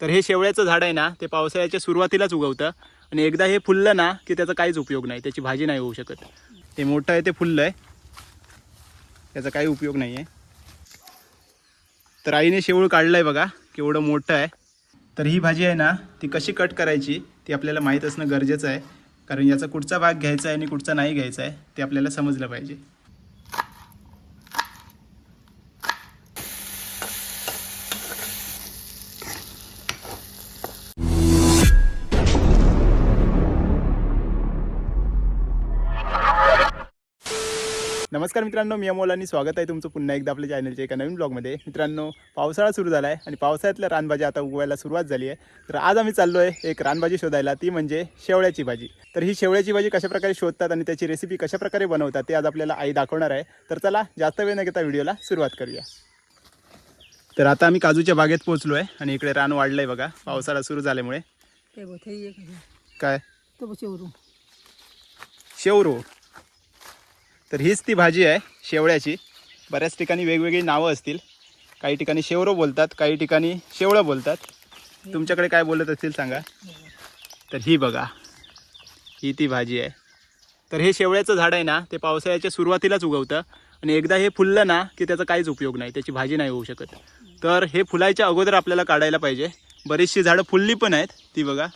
तर हे शेवळ्याचं झाड आहे ना ते पावसाळ्याच्या सुरुवातीलाच उगवतं. आणि एकदा हे फुललं ना की त्याचा काहीच उपयोग नाही. त्याची भाजी नाही होऊ शकत. ते मोठं आहे ते फुललं आहे. त्याचा काही उपयोग नाही आहे. तर आईने शेवळ काढलं आहे बघा केवढं मोठं आहे. तर ही भाजी आहे ना ती कशी कट करायची ती आपल्याला माहीत असणं गरजेचं आहे. कारण याचा कुठचा भाग घ्यायचा आहे आणि कुठचा नाही घ्यायचा आहे ते आपल्याला समजलं पाहिजे. नमस्कार मित्रांनो मी अमोल आणि स्वागत आहे तुमचं पुन्हा एकदा आपल्या चॅनलच्या एका नवीन ब्लॉगमध्ये मित्रांनो पावसाळा सुरू झाला आहे आणि पावसाळ्यातल्या रानभाजी आता उगवायला सुरुवात झाली आहे. तर आज आम्ही चाललो आहे एक रानभाजी शोधायला ती म्हणजे शेवळ्याची भाजी. तर ही शेवळ्याची भाजी कशाप्रकारे शोधतात आणि त्याची रेसिपी कशाप्रकारे बनवतात ते आज आपल्याला आई दाखवणार आहे. तर चला जास्त वेळ न घेता व्हिडिओला सुरुवात करूया. तर आता आम्ही काजूच्या बागेत पोहोचलो आहे आणि इकडे रान वाढलं आहे बघा पावसाळा सुरू झाल्यामुळे. काय? शेवरू. शेवरो. तर हीच ती भाजी आहे शेवळ्याची. बऱ्याच ठिकाणी वेगवेगळी नावं असतील. काही ठिकाणी शेवरो बोलतात काही ठिकाणी शेवळं बोलतात. तुमच्याकडे काय बोलत असतील सांगा. तर ही बघा ही ती भाजी आहे. तर हे शेवळ्याचं झाड आहे ना ते पावसाळ्याच्या सुरुवातीलाच उगवतं. आणि एकदा हे फुललं ना की त्याचा काहीच उपयोग नाही त्याची भाजी नाही होऊ शकत. तर हे फुलायच्या अगोदर आपल्याला काढायला पाहिजे. बरीचशी झाडं फुलली पण आहेत ती बघा.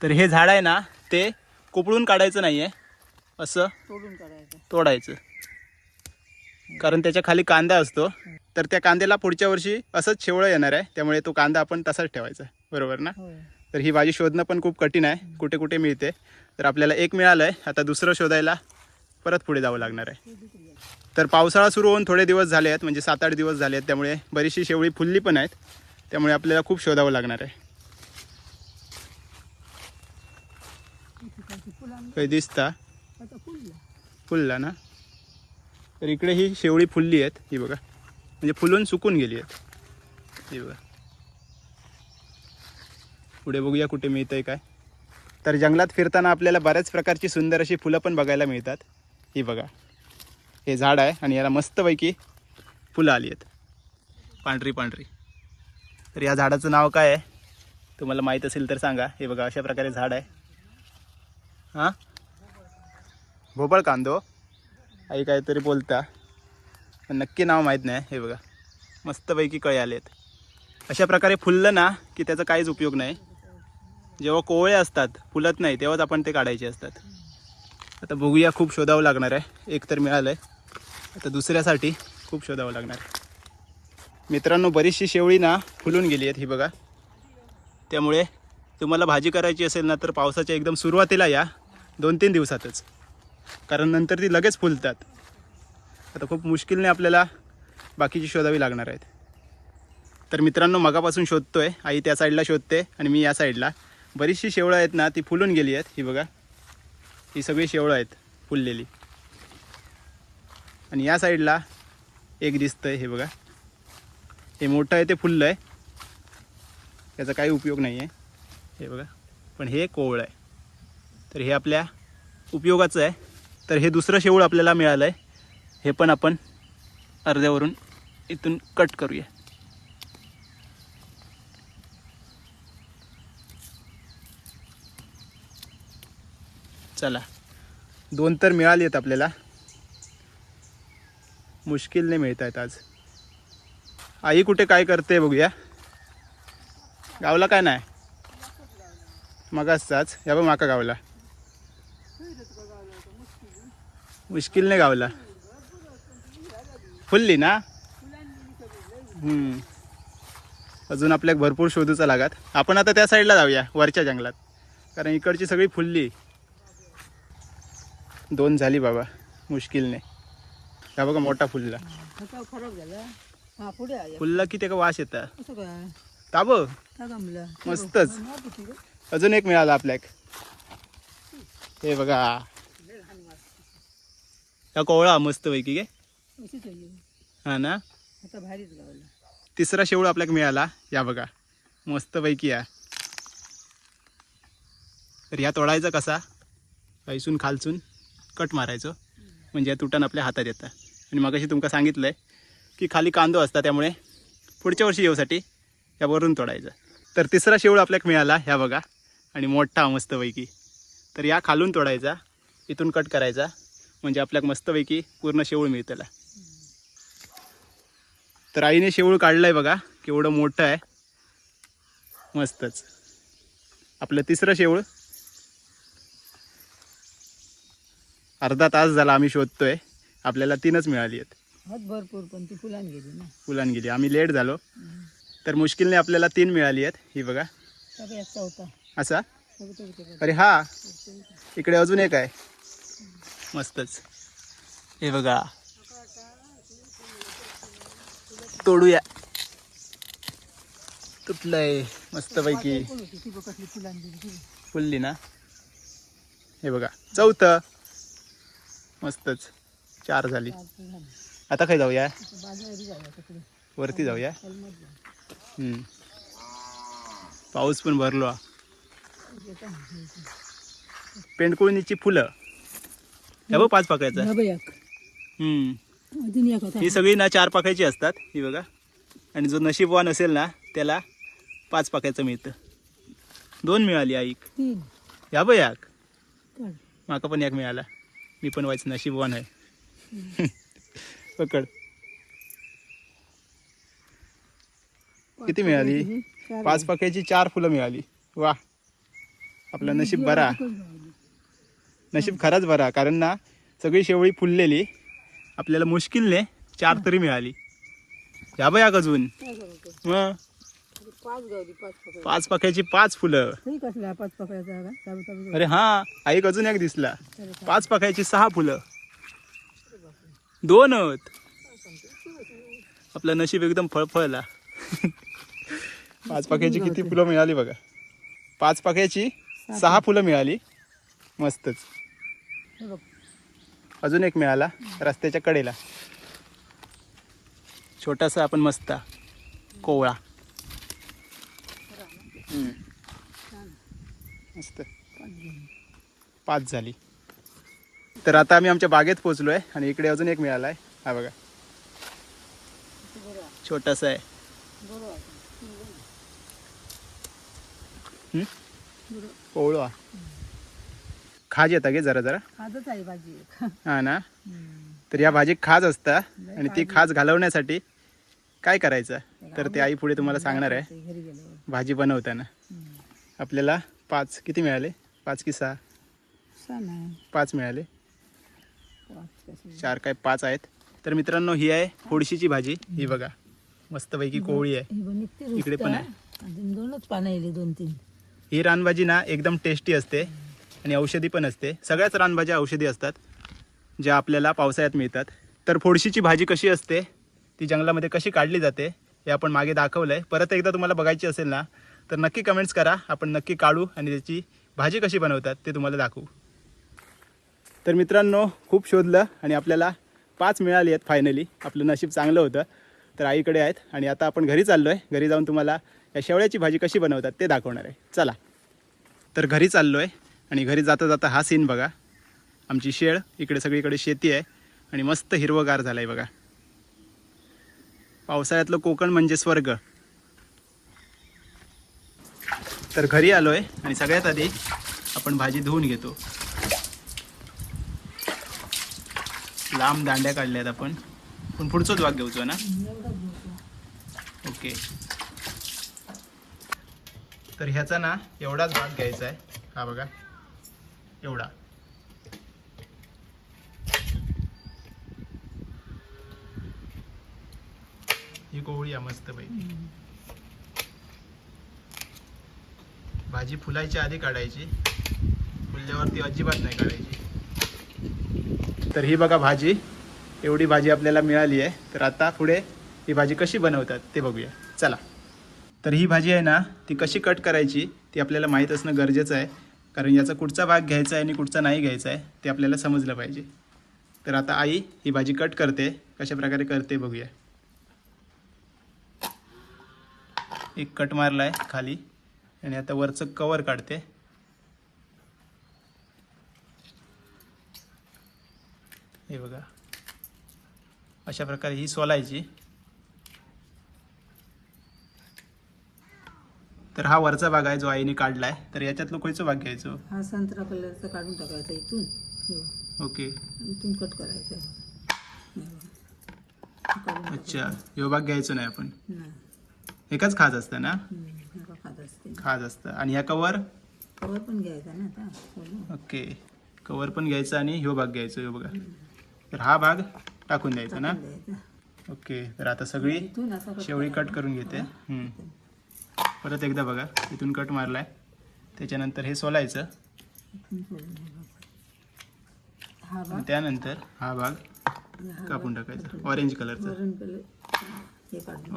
तर हे झाड आहे ना ते कोपळून काढायचं नाही आहे असं तोडून काढायचं. तोडायचं. कारण त्याच्याखाली कांदा असतो. तर त्या कांद्याला पुढच्या वर्षी असंच शेवळं येणार आहे. त्यामुळे तो कांदा आपण तसाच ठेवायचा. बरोबर ना? तर ही भाजी शोधणं पण खूप कठीण आहे. कुठे कुठे मिळते. तर आपल्याला एक मिळालं आहे आता दुसरं शोधायला परत पुढे जावं लागणार आहे. तर पावसाळा सुरू होऊन थोडे दिवस झाले आहेत. म्हणजे सात आठ दिवस झाले आहेत. त्यामुळे बरीचशी शेवळी फुलली पण आहेत. त्यामुळे आपल्याला खूप शोधावं लागणार आहे. काही दिसता. फुलला ना? तर इकडे ही शेवळी फुलली आहेत ही बघा. म्हणजे फुलून सुकून गेली आहेत. ही बघा. पुढे बघूया कुठे मिळतंय काय. तर जंगलात फिरताना आपल्याला बऱ्याच प्रकारची सुंदर अशी फुलं पण बघायला मिळतात. ही बघा. हे झाड आहे आणि याला मस्तपैकी फुलं आली आहेत. पांढरी पांढरी. तर या झाडाचं नाव काय आहे? तुम्हाला माहीत असेल तर सांगा. हे बघा अशा प्रकारे झाड आहे. हां? भोपळ कांदो. आई काहीतरी बोलता नक्की नाव माहीत नाही हे बघा. मस्तपैकी कळे आलेत अशा प्रकारे फुललं ना की त्याचा काहीच उपयोग नाही. जेव्हा कोवळे असतात फुलत नाही तेव्हाच आपण ते काढायचे असतात. आता बघूया खूप शोधावं लागणार आहे. एक तर मिळालं आहे आता दुसऱ्यासाठी खूप शोधावं लागणार आहे. मित्रांनो बरीचशी शेवळी ना फुलून गेली आहेत ही बघा. त्यामुळे तुम्हाला भाजी करायची असेल ना तर पावसाच्या एकदम सुरुवातीला या. दोन तीन दिवसातच. कारण नंतर ती लगेच फुलतात. आता खूप मुश्किलने आपल्याला बाकीची शोधावी लागणार आहेत. तर मित्रांनो मगापासून शोधतो आहे आई त्या साईडला शोधते आणि मी या साईडला बरीचशी शेवळं आहेत ना ती फुलून गेली आहेत. ही बघा. ही सगळी शेवळं आहेत फुललेली. आणि या साईडला एक दिसतं आहे हे बघा. हे मोठं आहे ते फुललं आहे याचा काही उपयोग नाही आहे हे बघा. पण हे कोवळ आहे. तर हे आपल्या उपयोगाचं आहे. तर हे दुसरं शेवळ आपल्याला मिळालं आहे हे पण आपण अर्ध्यावरून इथून कट करूया. चला. दोन तर मिळाली आहेत आपल्याला. मुश्किलने मिळत आहेत आज. आई कुठे काय करते बघूया. गावला काय नाही? मगाचाच या बघ माका गावला. मुश्किलने गावला. फुलली ना. अजून आपल्याक भरपूर शोधूचा लागात. आपण आता त्या साईडला जाऊया वरच्या जंगलात. कारण इकडची सगळी फुलली. दोन झाली बाबा मुश्किलने. हा बघा मोठा फुलला. फुलला की त्याला वास येता. असं काय? ताब का मस्तच. अजून एक मिळाला आपल्याक. हे बघा. हा कोवळा मस्त पैकी गे हा. ना? आता भारीच गावला. तिसरा शेवळ आपल्याक मिळाला. या बघा. मस्त पैकी या. तर ह्या तोडायचा कसा? पैसून खालसून कट मारायचं. म्हणजे या तुटण आपल्या हातात येतं. आणि मगाशी तुमका सांगितलं आहे की खाली कांदो असता त्यामुळे पुढच्या वर्षी येऊसाठी यावरून तोडायचं. तर तिसरा शेवळ आपल्याला मिळाला. ह्या बघा. आणि मोठा मस्तपैकी. तर या खालून तोडायचा. इथून कट करायचा. म्हणजे आपल्याला मस्तपैकी पूर्ण शेवळ मिळतला तर आईने शेवळ काढलाय बघा केवढं मोठं आहे. मस्तच. आपलं तिसरं शेवळ अर्धा तास झाला आम्ही शोधतोय. आपल्याला तीनच मिळाली आहेत. हात भरपूर पण ती फुलान गेली ना. फुलान गेली. आम्ही लेट झालो. तर मुश्किलने आपल्याला तीन मिळाली आहेत. ही बघा. असा? अरे हा. इकडे अजून एक आहे. मस्तच. हे बघा. तोडूया. तुटलंय मस्तपैकी. पैकी फुलली ना? हे बघा. चौथं. मस्तच. चार झाली. आता काय जाऊया? वरती जाऊया? हम्म. पाऊस पण भरलो. हा. पेंडकुळणीची फुलं. हे बघ पाच पाकळ्याचा. नभे एक. हम्म. अजून एक होता. ही सगळी ना चार पाकायची असतात ही बघा. आणि जो नशीबवान असेल ना त्याला पाच पाकायचं मिळतं. दोन मिळाली तीन. या बघ याक काढ माका पण एक मिळाला. मी पण व्हायचं नशीबवान आहे. पकड. किती मिळाली? चार पाच पाकायची चार फुलं मिळाली. वा. आपलं नशीब बरा. नशीब खराच बरा कारण ना सगळी शेवळी फुललेली. आपल्याला मुश्किलने चार तरी मिळाली. या बघ अजून? मग? पाच गावली पाच फुलं. अरे हा ऐक अजून एक दिसला. पाच पाक्याची सहा फुलं. दोन आहेत. आपलं नशीब एकदम फळफळला. पाच पाक्याची किती फुलं मिळाली बघा. पाच पाक्याची सहा फुलं मिळाली. मस्तच. बघ. अजून एक मिळाला रस्त्याच्या कडेला. छोटासा आपण मस्त कोवळा. मस्त. पाच झाली. तर आता आम्ही आमच्या बागेत पोचलो आहे आणि इकडे अजून एक मिळाला आहे हा बघा. छोटासा आहे. कोवळा. खाज येता गे जरा जरा? खाजच आहे भाजी एक. हा ना? हम्म. तर या भाजीत खाज असता आणि ती खाज घालवण्यासाठी काय करायचं? तर ते आई पुढे तुम्हाला सांगणार आहे. ते घरी गेल्यावर भाजी बनवताना. आपल्याला पाच किती मिळाले? पाच की सहा? छान आहे पाच मिळाले. कशी. चार काय पाच आहेत. तर मित्रांनो ही आहे फोडशीची भाजी. ही बघा. मस्तपैकी कोवळी आहे. ही निघते इकडे पण आहे. अजून दोनच पानं येले दोन तीन. ही रानभाजी ना एकदम टेस्टी असते. आणि औषधी पण असते. सगळ्याच रानभाज्या औषधी असतात ज्या आपल्याला पावसाळ्यात मिळतात. तर फोडशीची भाजी कशी असते ती जंगलामध्ये कशी काढली जाते हे आपण मागे दाखवलं आहे परत एकदा तुम्हाला बघायची असेल ना तर नक्की कमेंट्स करा. आपण नक्की काढू आणि त्याची भाजी कशी बनवतात ते तुम्हाला दाखवू. तर मित्रांनो खूप शोधलं आणि आपल्याला पाच मिळाली आहेत फायनली आपलं नशीब चांगलं होतं. तर आईकडे आहेत आणि आता आपण घरी चाललो आहे घरी जाऊन तुम्हाला या शेवळ्याची भाजी कशी बनवतात ते दाखवणार आहे. चला. तर घरी चाललो आहे आणि घरी जाता जाता हा सीन बघा. आमची शेळ इकडे सगळीकडे शेती आहे. आणि मस्त हिरवगार झालं आहे बघा. पावसाळ्यातलं कोकण म्हणजे स्वर्ग. तर घरी आलो आहे आणि सगळ्यात आधी आपण भाजी धुवून घेतो. लांब दांड्या काढल्यात आपण. पण पुढचंच वाघ घेऊचो ना? ओके. तर ह्याचा ना एवढाच भाग घ्यायचा आहे. हा बघा. एवढा. ही कोवळी आहे मस्त पैकी भाजी फुलायच्या आधी काढायची. फुलल्यावरती अजिबात नाही काढायची. तर ही बघा भाजी. एवढी भाजी आपल्याला मिळाली आहे. तर आता पुढे ही भाजी कशी बनवतात ते बघूया. चला. तर ही भाजी आहे ना ती कशी कट करायची ती आपल्याला माहीत असणं गरजेचं आहे. कारण याचा कुठचा भाग घ्यायचा आहे आणि कुठचा नाही घ्यायचा आहे ते आपल्याला समजलं पाहिजे. तर आता आई ही भाजी कट करते कशा प्रकारे करते बघूया. एक कट मारला आहे खाली आणि आता वरचं कवर काढते. हे बघा. अशा प्रकारे ही सोलायची. तर हा वरचा भाग आहे जो आईने काढलाय. तर याच्यातलं खयचो भाग घ्यायचो? हा संत्रा कलरचा काढून टाकायचा इथून. हो. ओके. इथून कट करायचा. हे बघा. काढून अच्छा. ह्यो भाग घ्यायचो नाही आपण? टाकायचा. नाही. एकाच खाज असतं ना? हम्म, नका खात असते. खाज असतं. आणि ह्या कवर कवर पण घ्यायचा ना आता. सोडून. ओके. कवर पण घ्यायचं आणि ह्यो भाग घ्यायचो ह्यो बघा. तर हा भाग टाकून द्यायचा ना? टाकून द्यायचा. ओके. तर आता सगळी इथून असा कट शेवळी करायचा. कट करून घेते. हम्म. परत एकदा बघा इथून कट मारलाय. त्याच्यानंतर हे सोलायचं. त्यानंतर हा भाग कापून टाकायचा. ऑरेंज कलरचा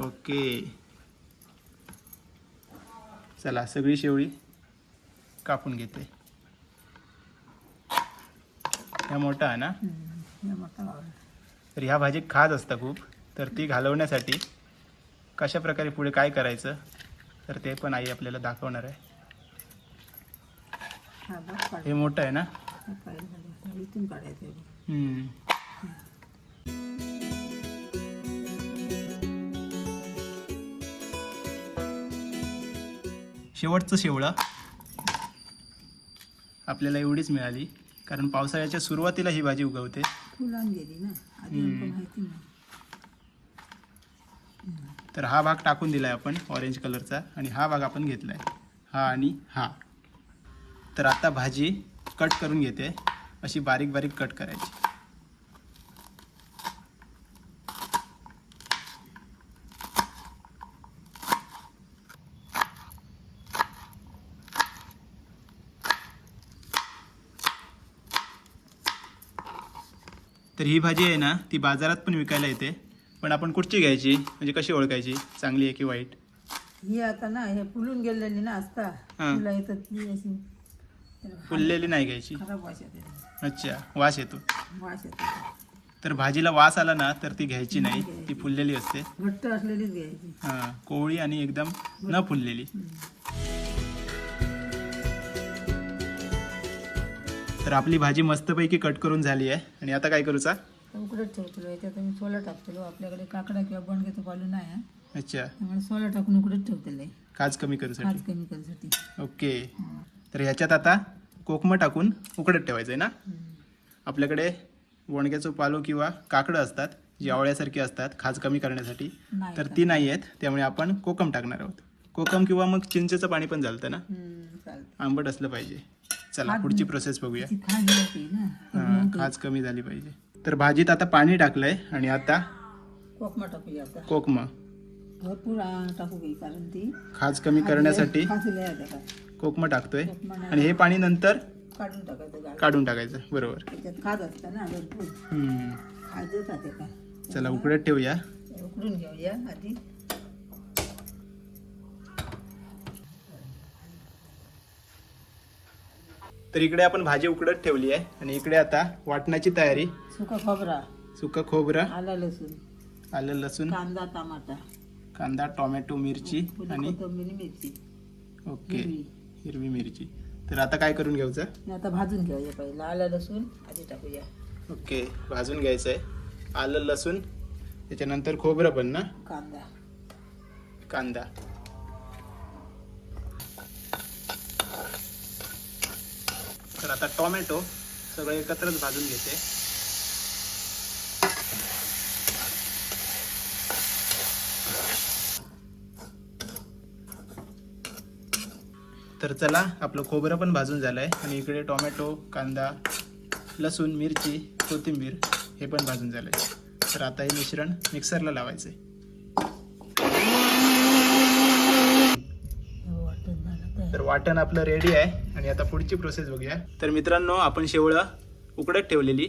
ओके. चला सगळी शेवळी कापून घेते. ह्या मोठा आहे ना. तर ह्या भाजीत खाज असतं खूप. तर ती घालवण्यासाठी कशा प्रकारे पुढे काय करायचं? तर ते पण आई आपल्याला दाखवणार आहे. हा हे मोठं आहे ना. इथून काढायचं. हम्म. शेवटचं शेवळं. आपल्याला एवढीच मिळाली. कारण पावसाळ्याच्या सुरुवातीला ही भाजी उगवते. फुलान गेली ना आधी हम्म. आमका माहिती नाही तर हा भाग टाकून दिला आहे आपण ऑरेंज कलरचा आणि हा भाग आपण घेतला आहे हा आणि हा. तर आता भाजी कट करून घेते. अशी बारीक बारीक कट करायची. तर ही भाजी आहे ना ती बाजारात पण विकायला येते. पण आपण कुठची घ्यायची? म्हणजे कशी ओळखायची? चांगली आहे की वाईट? ही आता ना हे फुलून गेलेली ना असता हा. फुला येतात ती अशी. त्याला फुललेली नाही घ्यायची? खराब वास येते. अच्छा वास येतो. वास येते. तर भाजीला वास आला ना तर ती घ्यायची नाही. ती फुललेली असते. घट्ट असलेलीच घ्यायची. हां कोवळी आणि एकदम न फुललेली. तर आपली भाजी मस्तपैकी कट करून झाली आहे. आणि आता काय करूचा? उकडत ठेवतो याच्यात मी सोला टाकतो. आपल्याकडे काकडा किंवा बणग्याचं पालू नाही आहे अच्छा. त्यामुळे सोला टाकून उकडत आहे खाज कमी करूसाठी? कमी करण्यासाठी ओके. तर ह्याच्यात आता कोकमं टाकून उकडत ठेवायचं आहे ना? आपल्याकडे वणग्याचं पालो किंवा काकडं असतात जी आवळ्यासारखी असतात खाज कमी करण्यासाठी तर ती नाही आहेत. त्यामुळे आपण कोकम टाकणार आहोत. कोकम किंवा मग चिंचेचं पाणी पण चालतं ना? आंबट असलं पाहिजे. चला पुढची प्रोसेस बघूया. ती खाज कमी झाली पाहिजे. तर भाजीत आता पाणी टाकलंय आणि आता कोकमा टाकूया आता. कोकम. भरपूर टाकू कारण ती खाज कमी करण्यासाठी कोकम टाकतोय. आणि हे पाणी नंतर काढून टाकायचं काढून टाकायचं. बरोबर. त्याच्यात खाज असतं ना भरपूर. खाजच चला उकडत ठेवूया. उकडून घेऊया आधी. तर इकडे आपण भाजी उकडत ठेवली आहे. आणि इकडे आता वाटण्याची तयारी. सुका खोबरा. सुकं खोबरं. आला लसूण. आलं लसूण. कांदा टमाटा कांदा टोमॅटो मिरची पुन्हा आणि कोथिंबीर मिरची. ओके. हिरवी. हिरवी मिरची. तर आता काय करून घ्यायचं? आणि आता भाजून घेऊया पहिला. आला लसूण आधी टाकूया. ओके. भाजून घ्यायचं आहे आलं लसूण. त्याच्यानंतर खोबरं पण ना? कांदा. कांदा. तर आता टोमॅटो सगळं एकत्रच भाजून घेते. तर चला आपलं खोबरं पण भाजून झालं आहे आणि इकडे टोमॅटो कांदा लसूण मिरची कोथिंबीर हे पण भाजून झालं आहे तर आता हे मिश्रण मिक्सरला लावायचं आहे. तर. वाटण आपलं रेडी आहे. आणि आता पुढची प्रोसेस बघूया. तर मित्रांनो आपण शेवळं उकडत ठेवलेली.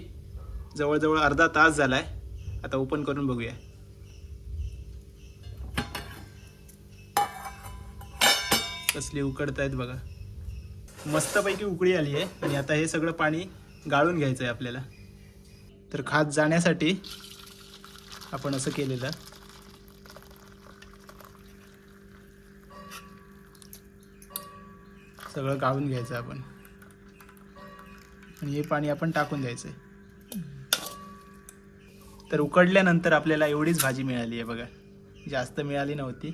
जवळजवळ अर्धा तास झालाय. आता ओपन करून बघूया. कसली उकडत आहेत बघा. मस्तपैकी उकळी आली आहे. आणि आता हे सगळं पाणी गाळून घ्यायचं आहे आपल्याला. तर खात जाण्यासाठी आपण असं केलेलं. सगळं गाळून घ्यायचं आपण. आणि हे पाणी आपण टाकून द्यायचं तर उकडल्यानंतर आपल्याला एवढीच भाजी मिळाली आहे बघा. जास्त मिळाली नव्हती.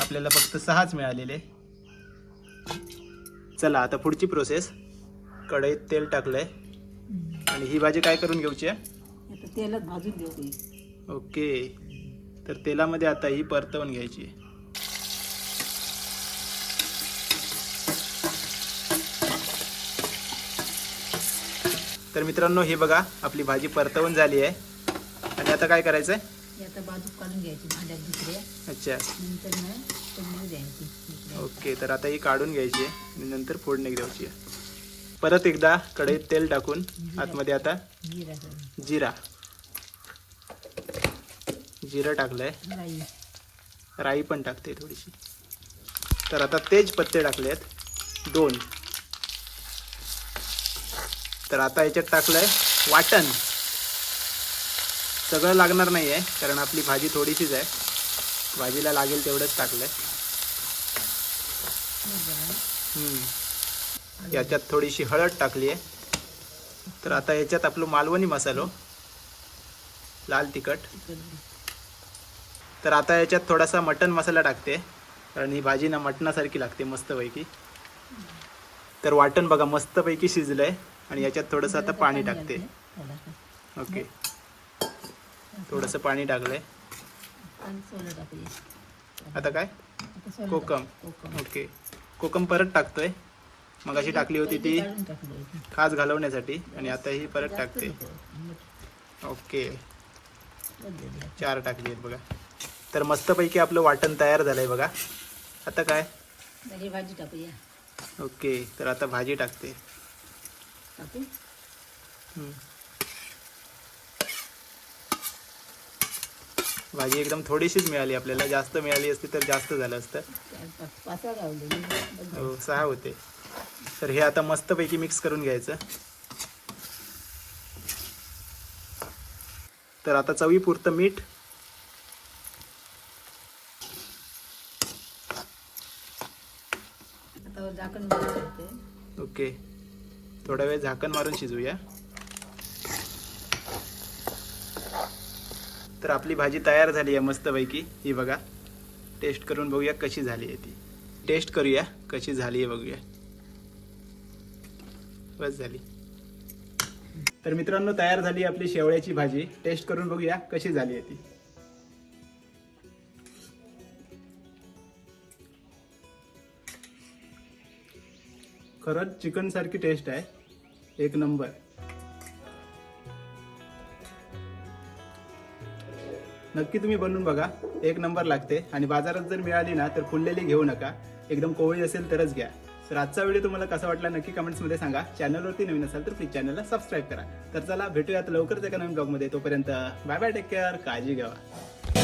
आपल्याला फक्त सहाच मिळालेले. चला आता पुढची प्रोसेस कढईत तेल टाकलंय. आणि ही भाजी काय करून घ्यायची आहे? तेलात भाजून घेऊ ती. ओके. तर तेलामध्ये आता ही परतवून घ्यायची तर मित्रांनो हे बघा आपली भाजी परतवून झाली आहे. आणि आता काय करायचं आहे आता बाजू काढून घ्यायची भांड्यात दुसऱ्या अच्छा. नंतर ना फोडणी द्यायची दुसऱ्या. ओके तर आता ही काढून घ्यायची आहे आणि नंतर फोडणी द्यायची आहे. परत एकदा कढईत तेल टाकून आतमध्ये आता जिरा जिरा. जिरं टाकलंय. राई. राई पण टाकते थोडीशी. तर आता तेज पत्ते टाकले आहेत दोन. तर आता याच्यात टाकलं आहे वाटण. सगळं लागणार नाही आहे कारण आपली भाजी थोडीशीच आहे. भाजीला लागेल तेवढंच टाकलं आहे याच्यात थोडीशी हळद टाकली आहे. तर आता याच्यात आपलं मालवणी मसालो. लाल तिखट. तर आता याच्यात थोडासा मटन मसाला टाकते. कारण ही भाजी ना मटणासारखी लागते मस्तपैकी. तर वाटण बघा मस्तपैकी शिजलं आहे आणि याच्यात थोडंसं आता पाणी टाकते. ओके. थोडंसं पाणी टाकलंय. आता काय? कोकम. ओके. कोकम परत टाकतोय. मग अशी टाकली होती ती. खास घालवण्यासाठी. आणि आता ही परत टाकते. ओके. झाली. चार टाकली आहेत बघा. तर मस्तपैकी आपलं वाटण तयार झालंय बघा. आता काय? ही भाजी टाकूया. ओके. तर आता भाजी टाकते. भाजी एकदम थोडीशीच मिळाली आपल्याला जास्त मिळाली असती तर जास्त झालं असतं. हो सहा होते. तर हे आता मस्तपैकी मिक्स करून घ्यायचं. तर आता चवीपुरतं मीठ. झाकण बंद करते ओके. थोडा वेळ झाकण मारून शिजवूया. तर आपली भाजी तयार झाली आहे मस्तपैकी. ही बघा. टेस्ट करून बघूया कशी झाली आहे ती. टेस्ट करूया. कशी झाली आहे बघूया. बस झाली. तर मित्रांनो तयार झाली आपली शेवळ्याची भाजी. टेस्ट करून बघूया कशी झाली आहे ती. खरंच चिकन सारखी टेस्ट आहे. एक नंबर नक्की तुम्ही बनवून बघा. एक नंबर लागते. आणि बाजारात जर मिळाली ना तर फुललेली घेऊ नका. एकदम कोवळी असेल तरच घ्या. तर आजचा व्हिडिओ तुम्हाला कसा वाटला नक्की कमेंट्समध्ये सांगा. चॅनलवरती नवीन असाल तर प्लीज चॅनलला सबस्क्राईब करा. तर चला भेटूयात लवकरच एका नवीन ब्लॉगमध्ये तोपर्यंत बाय बाय टेक केअर काळजी घ्यावा